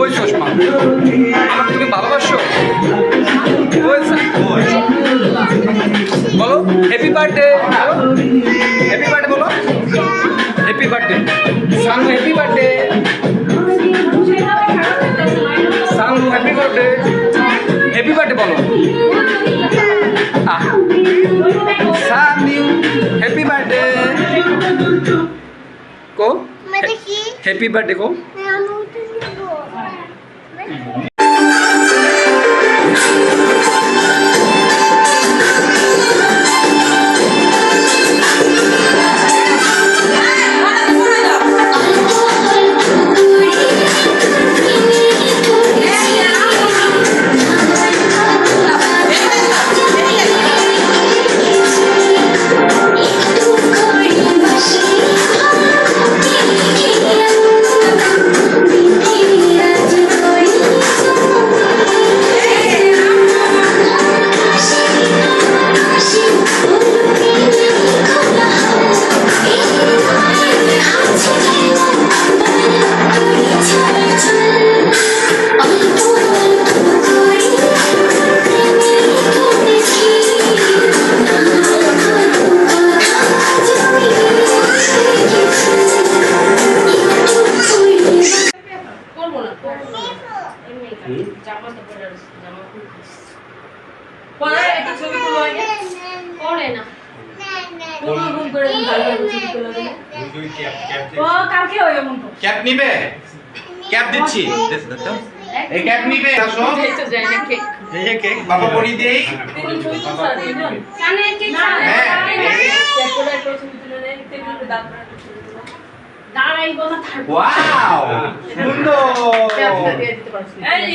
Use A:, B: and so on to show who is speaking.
A: ওই চশমা আমাকে তুমি ভালোবাসো। বলো হ্যাপি বার্থডে হ্যাপি বার্থডে বলো। Happy birthday Sanu happy birthday happy birthday বলো আহ সানু হ্যাপি বার্থডে কো
B: দেখি
A: হ্যাপি বার্থডে কো
C: ক্যাপ নিবে ক্যাপ দিচ্ছি এই ক্যাপ নিবে আসো এই যে কেক বাবা পরি দেই
D: কানে কেক
C: হ্যাঁ,
D: দাঁড়াইবো না থাকব
C: ওয়াও সুন্দর